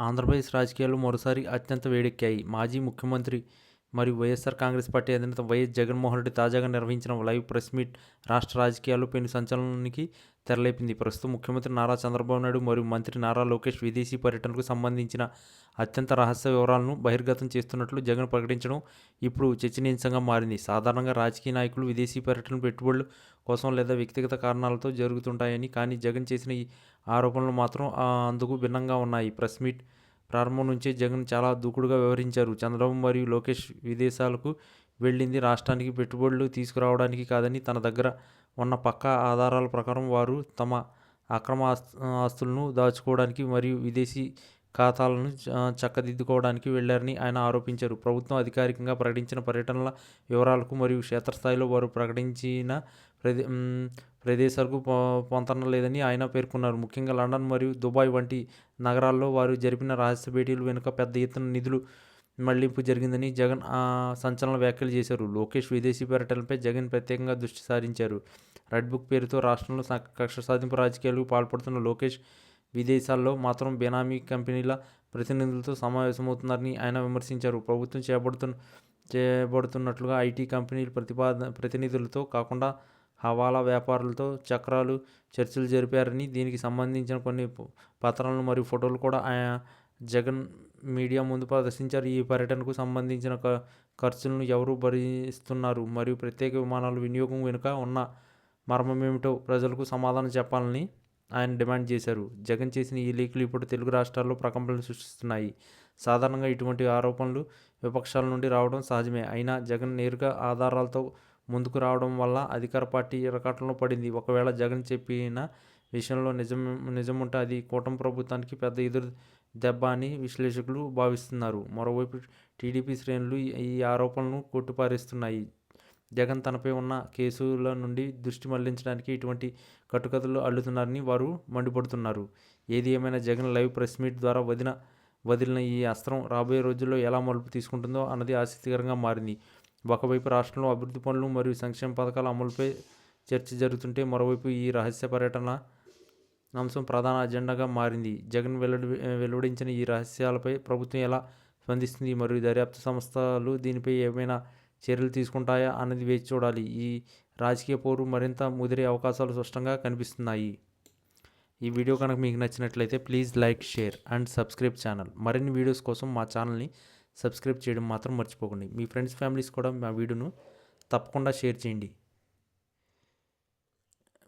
ఆంధ్రప్రదేశ్ రాజకీయాలు మరోసారి అత్యంత వేడెక్కాయి. మాజీ ముఖ్యమంత్రి మరియు వైఎస్ఆర్ కాంగ్రెస్ పార్టీ అధినేత వైఎస్ జగన్మోహన్ రెడ్డి తాజాగా నిర్వహించిన లైవ్ ప్రెస్ మీట్ రాష్ట్ర రాజకీయాల్లో పెను సంచలనానికి తెరలేపింది. ప్రస్తుతం ముఖ్యమంత్రి నారా చంద్రబాబు నాయుడు మరియు మంత్రి నారా లోకేష్ విదేశీ పర్యటనకు సంబంధించిన అత్యంత రహస్య వివరాలను బహిర్గతం చేస్తున్నట్లు జగన్ ప్రకటించడం ఇప్పుడు చర్చనీయాంశంగా మారింది. సాధారణంగా రాజకీయ నాయకులు విదేశీ పర్యటన పెట్టుబడులు కోసం లేదా వ్యక్తిగత కారణాలతో జరుగుతుంటాయని కానీ జగన్ చేసిన ఈ ఆరోపణలు మాత్రం అందుకు భిన్నంగా ఉన్నాయి. ప్రెస్ మీట్ ప్రారంభం నుంచే జగన్ చాలా దూకుడుగా వ్యవహరించారు. చంద్రబాబు మరియు లోకేష్ విదేశాలకు వెళ్ళింది. రాష్ట్రానికి పెట్టుబడులు తీసుకురావడానికి కాదని తన దగ్గర ఉన్న పక్కా ఆధారాల ప్రకారం వారు తమ అక్రమ ఆస్తులను దాచుకోవడానికి మరియు విదేశీ ఖాతాలను చ- చక్కదిద్దుకోవడానికి వెళ్ళారని ఆయన ఆరోపించారు. ప్రభుత్వం అధికారికంగా ప్రకటించిన పర్యటనల వివరాలకు మరియు క్షేత్రస్థాయిలో వారు ప్రకటించిన ప్రదే ప్రదేశాలకు పొ- పొంతన లేదని ఆయన పేర్కొన్నారు. ముఖ్యంగా లండన్ మరియు దుబాయ్ వంటి నగరాల్లో వారు జరిపిన రహస్య భేటీలు వెనుక పెద్ద ఎత్తున నిధులు మళ్ళింపు జరిగిందని జగన్ సంచలన వ్యాఖ్యలు చేశారు. లోకేష్ విదేశీ పర్యటనపై జగన్ ప్రత్యేకంగా దృష్టి సారించారు. రెడ్ బుక్ పేరుతో రాష్ట్రంలో కక్ష సాధింపు రాజకీయాలకు పాల్పడుతున్న లోకేష్ విదేశాల్లో మాత్రం బెనామీ కంపెనీల ప్రతినిధులతో సమావేశమవుతున్నారని ఆయన విమర్శించారు. ప్రభుత్వం చేపడుతున్న చేయబడుతున్నట్లుగా ఐటీ కంపెనీల ప్రతిపాద ప్రతినిధులతో కాకుండా హవాలా వ్యాపారులతో చక్రాలు చర్చలు జరిపారని దీనికి సంబంధించిన కొన్ని పత్రాలను మరియు ఫోటోలు కూడా ఆయన జగన్ మీడియా ముందు ప్రదర్శించారు. ఈ పర్యటనకు సంబంధించిన ఖర్చులను ఎవరు భరిస్తున్నారు? మరియు ప్రత్యేక విమానాల వినియోగం వెనుక ఉన్న మర్మమేమిటో ప్రజలకు సమాధానం చెప్పాలని ఆయన డిమాండ్ చేశారు. జగన్ చేసిన ఈ లీకులు ఇప్పుడు తెలుగు రాష్ట్రాల్లో ప్రకంపనలు సృష్టిస్తున్నాయి. సాధారణంగా ఇటువంటి ఆరోపణలు విపక్షాల నుండి రావడం సహజమే. అయినా జగన్ నేరుగా ఆధారాలతో ముందుకు రావడం వల్ల అధికార పార్టీ ఇరకాటంలో పడింది. ఒకవేళ జగన్ చెప్పిన విషయంలో నిజం నిజముంటే అది కూటమి ప్రభుత్వానికి పెద్ద ఎదురు దెబ్బ అని విశ్లేషకులు భావిస్తున్నారు. మరోవైపు టీడీపీ శ్రేణులు ఈ- ఈ ఆరోపణలను కొట్టిపారేస్తున్నాయి. జగన్ తనపై ఉన్న కేసుల నుండి దృష్టి మళ్ళించడానికి ఇటువంటి కట్టుకథలు అల్లుతున్నారని వారు మండిపడుతున్నారు. ఏది ఏమైనా జగన్ లైవ్ ప్రెస్ మీట్ ద్వారా వదిన వదిలిన ఈ అస్త్రం రాబోయే రోజుల్లో ఎలా మలుపు తీసుకుంటుందో అన్నది ఆసక్తికరంగా మారింది. ఒకవైపు రాష్ట్రంలో అభివృద్ధి పనులు మరియు సంక్షేమ పథకాల అమలుపై చర్చ జరుగుతుంటే మరోవైపు ఈ రహస్య పర్యటన అంశం ప్రధాన అజెండాగా మారింది. జగన్ వెల్లడి వెలువడించిన ఈ రహస్యాలపై ప్రభుత్వం ఎలా స్పందిస్తుంది మరియు దర్యాప్తు సంస్థలు దీనిపై ఏమైనా చర్యలు తీసుకుంటాయా అన్నది వేచి చూడాలి. ఈ రాజకీయ పోరు మరింత ముదిరే అవకాశాలు స్పష్టంగా కనిపిస్తున్నాయి. ఈ వీడియో కనుక మీకు నచ్చినట్లయితే please like share and subscribe channel. మరిన్ని వీడియోస్ కోసం మా ఛానల్ని సబ్స్క్రైబ్ చేయడం మాత్రం మర్చిపోకండి. మీ ఫ్రెండ్స్ ఫ్యామిలీస్ కూడా మా వీడియోను తప్పకుండా షేర్ చేయండి.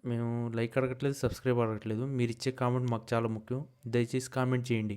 మేము లైక్ అడగట్లేదు సబ్స్క్రైబ్ అడగట్లేదు. మీరు ఇచ్చే కామెంట్ మాకు చాలా ముఖ్యం. దయచేసి కామెంట్ చేయండి.